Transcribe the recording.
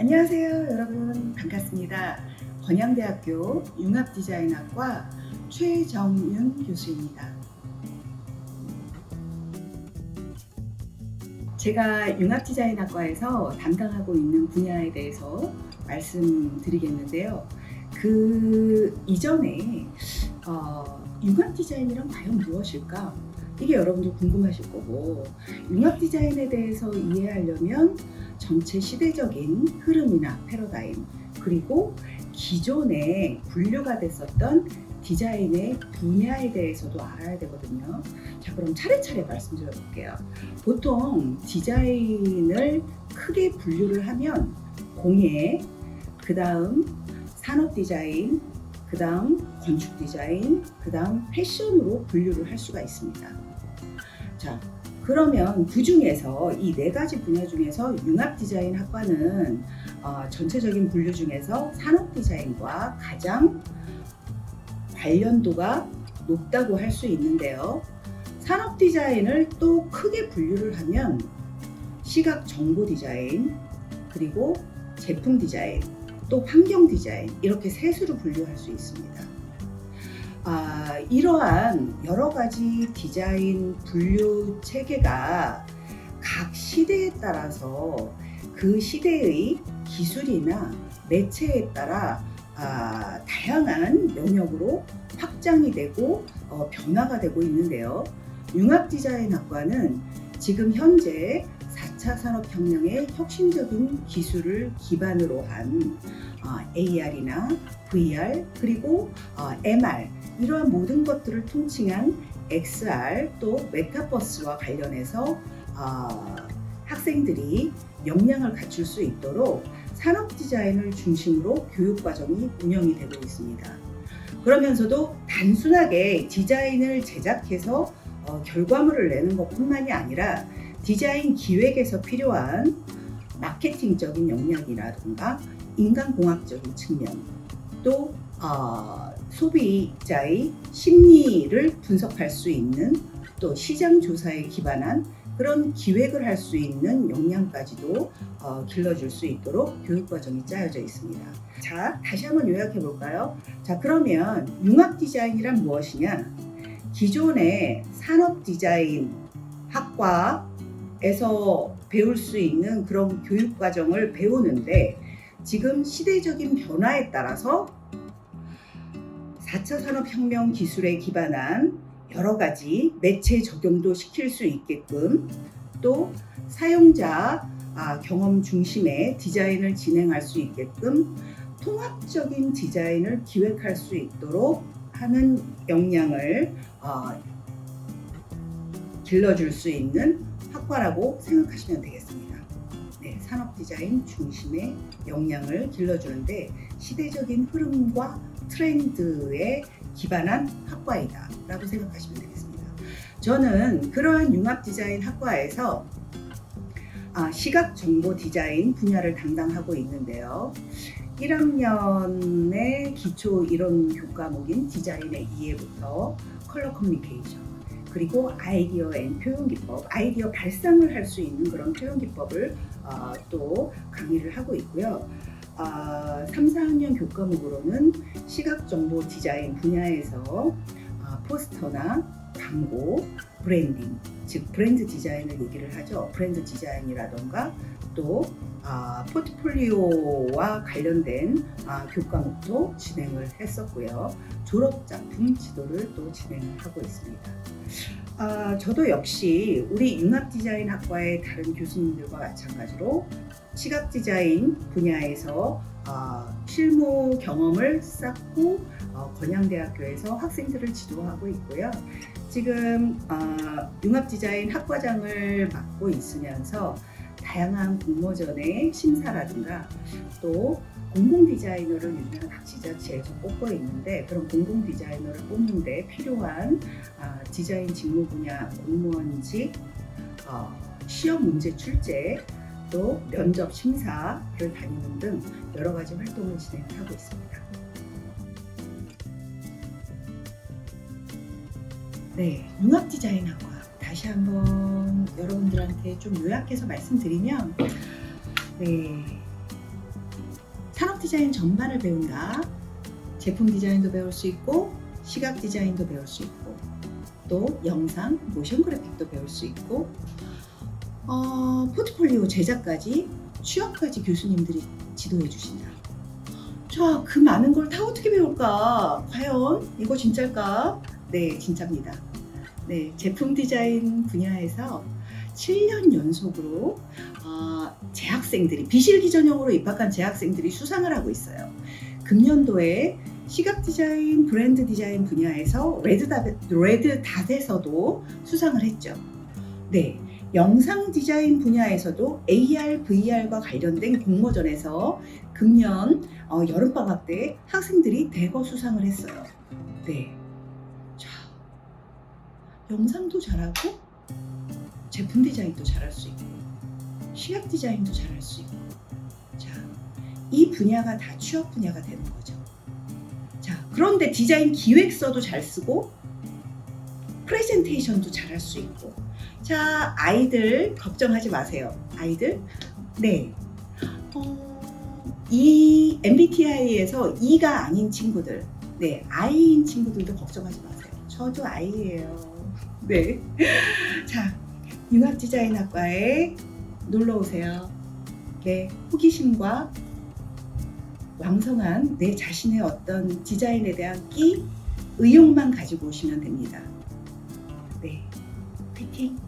안녕하세요, 여러분. 반갑습니다. 건양대학교 융합디자인학과 최정윤 교수입니다. 제가 융합디자인학과에서 담당하고 있는 분야에 대해서 말씀드리겠는데요. 그 이전에 어, 융합디자인이란 과연 무엇일까? 이게 여러분들 궁금하실 거고 융합 디자인에 대해서 이해하려면 전체 시대적인 흐름이나 패러다임 그리고 기존에 분류가 됐었던 디자인의 분야에 대해서도 알아야 되거든요. 자, 그럼 차례차례 말씀드려 볼게요. 보통 디자인을 크게 분류를 하면 공예, 그 다음 산업 디자인, 그 다음 건축 디자인, 그 다음 패션으로 분류를 할 수가 있습니다. 자, 그러면 그 중에서 이 네 가지 분야 중에서 융합 디자인 학과는 어, 전체적인 분류 중에서 산업 디자인과 가장 관련도가 높다고 할 수 있는데요. 산업 디자인을 또 크게 분류를 하면 시각 정보 디자인, 그리고 제품 디자인, 또 환경 디자인 이렇게 셋으로 분류할 수 있습니다. 아, 이러한 여러 가지 디자인 분류 체계가 각 시대에 따라서 그 시대의 기술이나 매체에 따라 아, 다양한 영역으로 확장이 되고 어, 변화가 되고 있는데요. 융합 디자인 학과는 지금 현재 4차 산업혁명의 혁신적인 기술을 기반으로 한 어, AR이나 VR 그리고 어, MR 이러한 모든 것들을 통칭한 XR 또 메타버스와 관련해서 어, 학생들이 역량을 갖출 수 있도록 산업 디자인을 중심으로 교육 과정이 운영이 되고 있습니다. 그러면서도 단순하게 디자인을 제작해서 어, 결과물을 내는 것뿐만이 아니라 디자인 기획에서 필요한 마케팅적인 역량이라든가 인간공학적인 측면 또 어, 소비자의 심리를 분석할 수 있는 또 시장 조사에 기반한 그런 기획을 할 수 있는 역량까지도 어, 길러줄 수 있도록 교육 과정이 짜여져 있습니다. 자, 다시 한번 요약해 볼까요? 자, 그러면 융합 디자인이란 무엇이냐? 기존의 산업 디자인 학과 에서 배울 수 있는 그런 교육 과정을 배우는데 지금 시대적인 변화에 따라서 4차 산업혁명 기술에 기반한 여러 가지 매체 적용도 시킬 수 있게끔 또 사용자 아, 경험 중심의 디자인을 진행할 수 있게끔 통합적인 디자인을 기획할 수 있도록 하는 역량을 어, 길러줄 수 있는 학과라고 생각하시면 되겠습니다. 네, 산업 디자인 중심의 역량을 길러주는데 시대적인 흐름과 트렌드에 기반한 학과이다라고 생각하시면 되겠습니다. 저는 그러한 융합 디자인 학과에서 아, 시각 정보 디자인 분야를 담당하고 있는데요. 1학년의 기초 이론 교과목인 디자인의 이해부터 컬러 커뮤니케이션 그리고 아이디어 앤 표현 기법, 아이디어 발상을 할 수 있는 그런 표현 기법을 어, 또 강의를 하고 있고요. 어, 3, 4학년 교과목으로는 시각 정보 디자인 분야에서 어, 포스터나 광고, 브랜딩, 즉 브랜드 디자인을 얘기를 하죠. 브랜드 디자인이라던가 또 아, 포트폴리오와 관련된 아, 교과목도 진행을 했었고요. 졸업 작품 지도를 또 진행을 하고 있습니다. 아, 저도 역시 우리 융합 디자인 학과의 다른 교수님들과 마찬가지로 시각 디자인 분야에서 아, 실무 경험을 쌓고 어, 건양대학교에서 학생들을 지도하고 있고요. 지금 어, 융합 디자인 학과장을 맡고 있으면서 다양한 공모전의 심사라든가 또 공공 디자이너를 유명한 각 지자체에서 뽑고 있는데 그런 공공 디자이너를 뽑는데 필요한 아, 디자인 직무 분야 공무원직 어, 시험 문제 출제 또 면접 심사를 다니는 등 여러 가지 활동을 진행하고 있습니다. 네, 융합 디자인학과 다시 한번 여러분들한테 좀 요약해서 말씀드리면 네, 디자인 전반을 배운다. 제품 디자인도 배울 수 있고 시각 디자인도 배울 수 있고 또 영상, 모션 그래픽도 배울 수 있고 어, 포트폴리오 제작까지 취업까지 교수님들이 지도해 주신다. 자, 그 많은 걸 다 어떻게 배울까? 과연 이거 진짜일까? 네, 진짜입니다. 네, 제품 디자인 분야에서 7년 연속으로 어, 재학생들이 비실기 전형으로 입학한 재학생들이 수상을 하고 있어요. 금년도에 시각 디자인, 브랜드 디자인 분야에서 레드닷, 레드닷에서도 수상을 했죠. 네. 영상 디자인 분야에서도 AR, VR과 관련된 공모전에서 금년 어, 여름방학 때 학생들이 대거 수상을 했어요. 네. 자, 영상도 잘하고, 제품 디자인도 잘할 수 있고, 시각 디자인도 잘할 수 있고, 자, 이 분야가 다 취업 분야가 되는 거죠. 자, 그런데 디자인 기획서도 잘 쓰고, 프레젠테이션도 잘할 수 있고, 자, 아이들 걱정하지 마세요. 아이들, 네. 어, 이 MBTI에서 E가 아닌 친구들, 네, I인 친구들도 걱정하지 마세요. 저도 I예요. 네. 자, 융합 디자인학과에 놀러 오세요. 네, 호기심과 왕성한 내 자신의 어떤 디자인에 대한 끼, 의욕만 가지고 오시면 됩니다. 네, 화이팅!